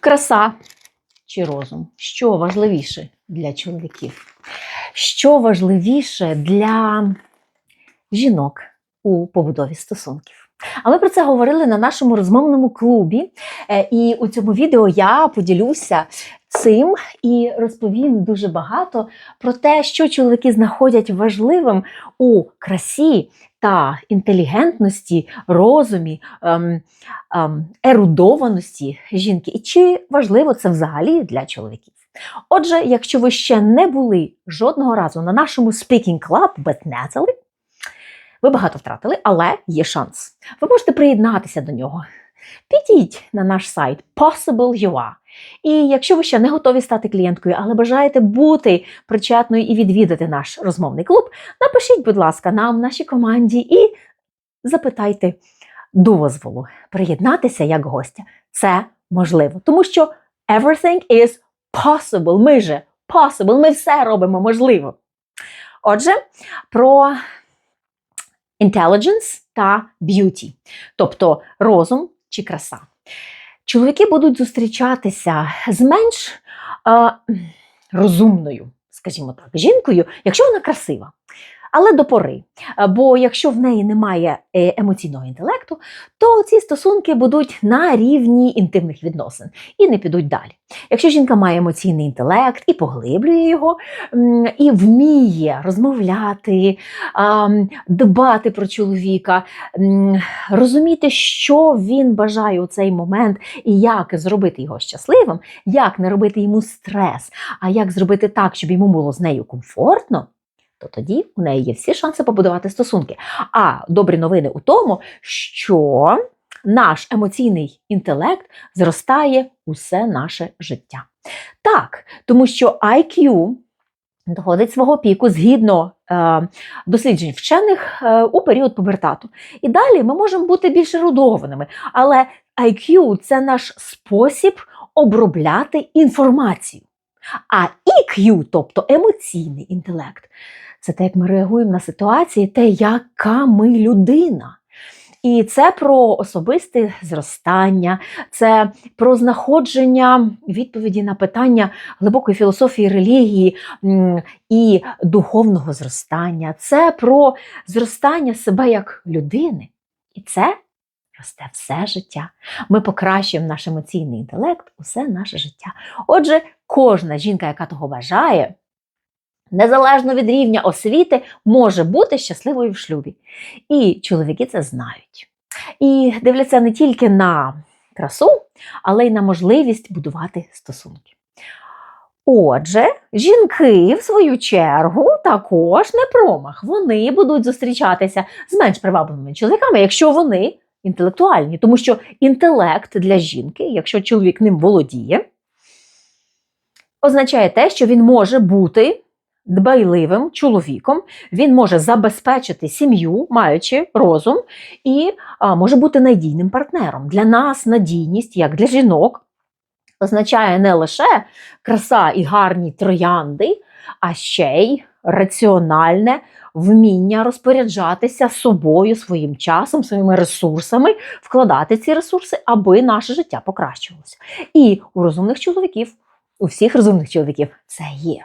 Краса чи розум? Що важливіше для чоловіків? Що важливіше для жінок у побудові стосунків? А ми про це говорили на нашому розмовному клубі. Е, І у цьому відео я поділюся цим і розповім дуже багато про те, що чоловіки знаходять важливим у красі та інтелігентності, розумі, ем, ем, ерудованості жінки. І чи важливо це взагалі для чоловіків? Отже, якщо ви ще не були жодного разу на нашому Speaking Club без Natalie, ви багато втратили, але є шанс. Ви можете приєднатися до нього. Підіть на наш сайт Possible.ua. І якщо ви ще не готові стати клієнткою, але бажаєте бути причетною і відвідати наш розмовний клуб, напишіть, будь ласка, нам, нашій команді, і запитайте дозволу приєднатися як гостя. Це можливо, тому що everything is possible. Ми же possible, ми все робимо можливо. Отже, про intelligence та beauty, тобто розум чи краса. Чоловіки будуть зустрічатися з менш е, розумною, скажімо так, жінкою, якщо вона красива. Але до пори. Е, Бо якщо в неї немає е, емоційного інтелекту, то ці стосунки будуть на рівні інтимних відносин і не підуть далі. Якщо жінка має емоційний інтелект і поглиблює його, і вміє розмовляти, дбати про чоловіка, розуміти, що він бажає у цей момент і як зробити його щасливим, як не робити йому стрес, а як зробити так, щоб йому було з нею комфортно. То тоді у неї є всі шанси побудувати стосунки. А добрі новини у тому, що наш емоційний інтелект зростає усе наше життя. Так, тому що IQ доходить свого піку згідно е, досліджень вчених е, у період пубертату. І далі ми можемо бути більш ерудованими. Але IQ це наш спосіб обробляти інформацію. А EQ, тобто емоційний інтелект, це те, як ми реагуємо на ситуації, те, яка ми людина. І це про особисте зростання, це про знаходження відповіді на питання глибокої філософії, релігії і духовного зростання. Це про зростання себе як людини. І це росте все життя. Ми покращуємо наш емоційний інтелект усе наше життя. Отже, кожна жінка, яка того бажає, незалежно від рівня освіти, може бути щасливою в шлюбі. І чоловіки це знають. І дивляться не тільки на красу, але й на можливість будувати стосунки. Отже, жінки, в свою чергу, також не промах. Вони будуть зустрічатися з менш привабливими чоловіками, якщо вони інтелектуальні. Тому що інтелект для жінки, якщо чоловік ним володіє, означає те, що він може бути дбайливим чоловіком, він може забезпечити сім'ю, маючи розум, і а, може бути надійним партнером. Для нас надійність, як для жінок, означає не лише краса і гарні троянди, а ще й раціональне вміння розпоряджатися собою, своїм часом, своїми ресурсами, вкладати ці ресурси, аби наше життя покращувалося. І у розумних чоловіків, у всіх розумних чоловіків це є.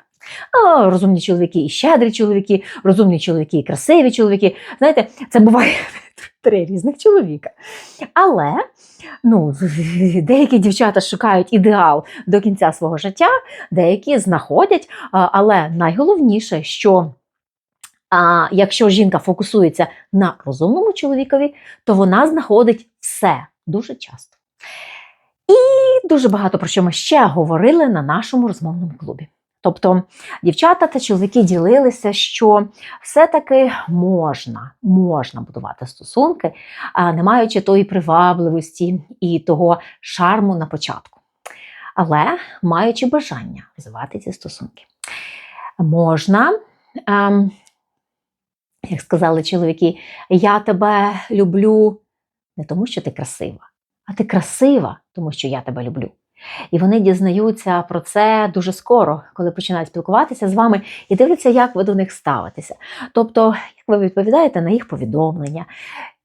А, розумні чоловіки і щедрі чоловіки, розумні чоловіки і красиві чоловіки. Знаєте, це буває три різних чоловіка. Але ну, деякі дівчата шукають ідеал до кінця свого життя, деякі знаходять. Але найголовніше, що а, якщо жінка фокусується на розумному чоловікові, то вона знаходить все дуже часто. І дуже багато про що ми ще говорили на нашому розмовному клубі. Тобто дівчата та чоловіки ділилися, що все-таки можна, можна будувати стосунки, не маючи тої привабливості і того шарму на початку. Але маючи бажання розвивати ці стосунки. Можна, ем, як сказали чоловіки, я тебе люблю не тому, що ти красива, а ти красива, тому що я тебе люблю. І вони дізнаються про це дуже скоро, коли починають спілкуватися з вами і дивляться, як ви до них ставитеся. Тобто, як ви відповідаєте на їх повідомлення,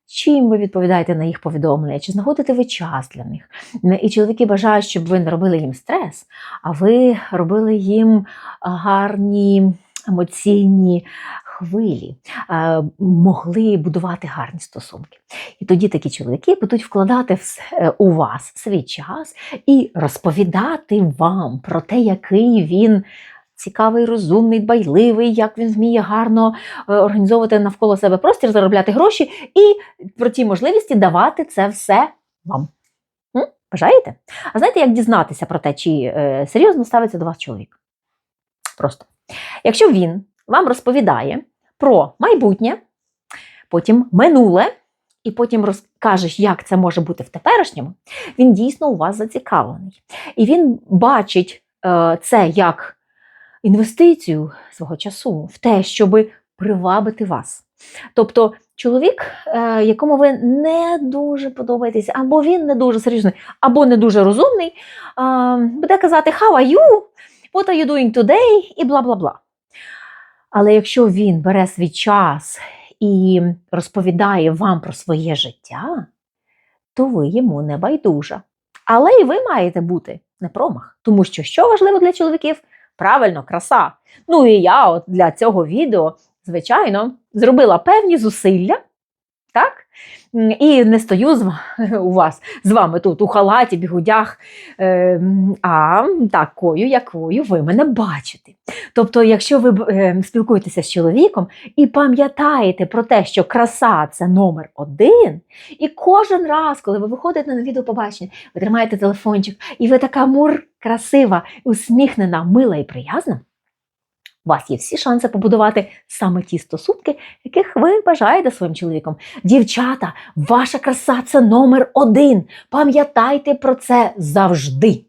чим ви відповідаєте на їх повідомлення, чи знаходите ви час для них. І чоловіки бажають, щоб ви не робили їм стрес, а ви робили їм гарні емоційні хвилі, могли будувати гарні стосунки. І тоді такі чоловіки будуть вкладати е, у вас свій час і розповідати вам про те, який він. Цікавий, розумний, дбайливий, як він вміє гарно е, організовувати навколо себе простір, заробляти гроші і про ті можливості давати це все вам. М? Бажаєте? А знаєте, як дізнатися про те, чи е, серйозно ставиться до вас чоловік? Просто. Якщо він вам розповідає про майбутнє, потім минуле, і потім розкаже, як це може бути в теперішньому, він дійсно у вас зацікавлений. І він бачить е, це як інвестицію свого часу в те, щоб привабити вас. Тобто чоловік, е, якому ви не дуже подобаєтеся, або він не дуже серйозний, або не дуже розумний, е, буде казати How are you? What are you doing today? і бла бла бла. Але якщо він бере свій час і розповідає вам про своє життя, то ви йому не байдужа. Але і ви маєте бути не промах, тому що що важливо для чоловіків? Правильно, краса. Ну і я от для цього відео, звичайно, зробила певні зусилля. Так? І не стою з, у вас з вами тут у халаті, бігудях, е, а такою, якою ви мене бачите. Тобто, якщо ви е, спілкуєтеся з чоловіком і пам'ятаєте про те, що краса це номер один, і кожен раз, коли ви виходите на відеопобачення, ви тримаєте телефончик, і ви така мур красива, усміхнена, мила і приязна, у вас є всі шанси побудувати саме ті стосунки, яких ви бажаєте своїм чоловіком. Дівчата, ваша краса це номер один. Пам'ятайте про це завжди.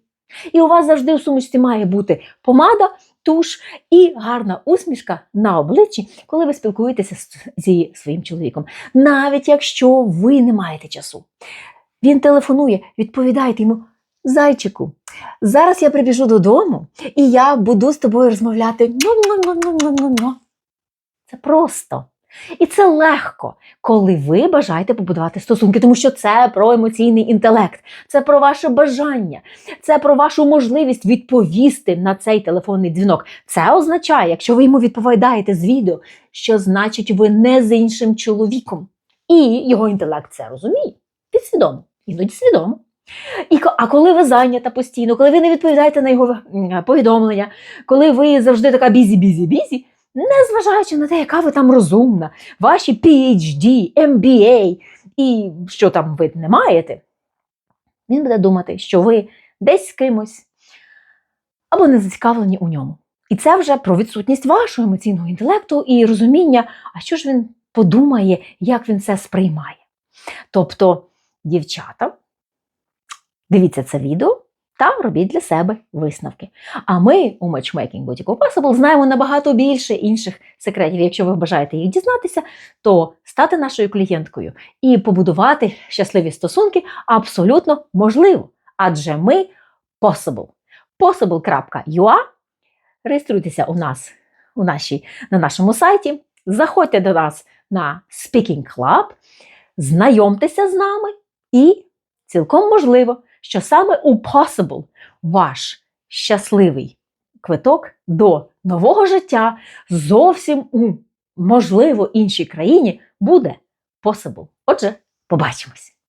І у вас завжди у сумочці має бути помада, туш і гарна усмішка на обличчі, коли ви спілкуєтеся зі своїм чоловіком. Навіть якщо ви не маєте часу. Він телефонує, відповідайте йому. Зайчику, зараз я прибіжу додому і я буду з тобою розмовляти. Це просто. І це легко, коли ви бажаєте побудувати стосунки, тому що це про емоційний інтелект, це про ваше бажання, це про вашу можливість відповісти на цей телефонний дзвінок. Це означає, якщо ви йому відповідаєте з відео, що значить ви не з іншим чоловіком. І його інтелект це розуміє. Підсвідомо, іноді свідомо. І, а коли ви зайнята постійно, коли ви не відповідаєте на його повідомлення, коли ви завжди така бізі-бізі-бізі, незважаючи на те, яка ви там розумна, ваші PhD, MBA і що там ви не маєте, він буде думати, що ви десь з кимось або не зацікавлені у ньому. І це вже про відсутність вашого емоційного інтелекту і розуміння, а що ж він подумає, як він це сприймає. Тобто, дівчата, дивіться це відео та робіть для себе висновки. А ми у Matchmaking Boutique Possible знаємо набагато більше інших секретів. Якщо ви бажаєте їх дізнатися, то стати нашою клієнткою і побудувати щасливі стосунки абсолютно можливо. Адже ми Possible. Possible.ua Реєструйтеся у нас у нашій, на нашому сайті, заходьте до нас на Speaking Club, знайомтеся з нами і цілком можливо, що саме у Possible ваш щасливий квиток до нового життя зовсім у, можливо, іншій країні буде Possible. Отже, побачимось!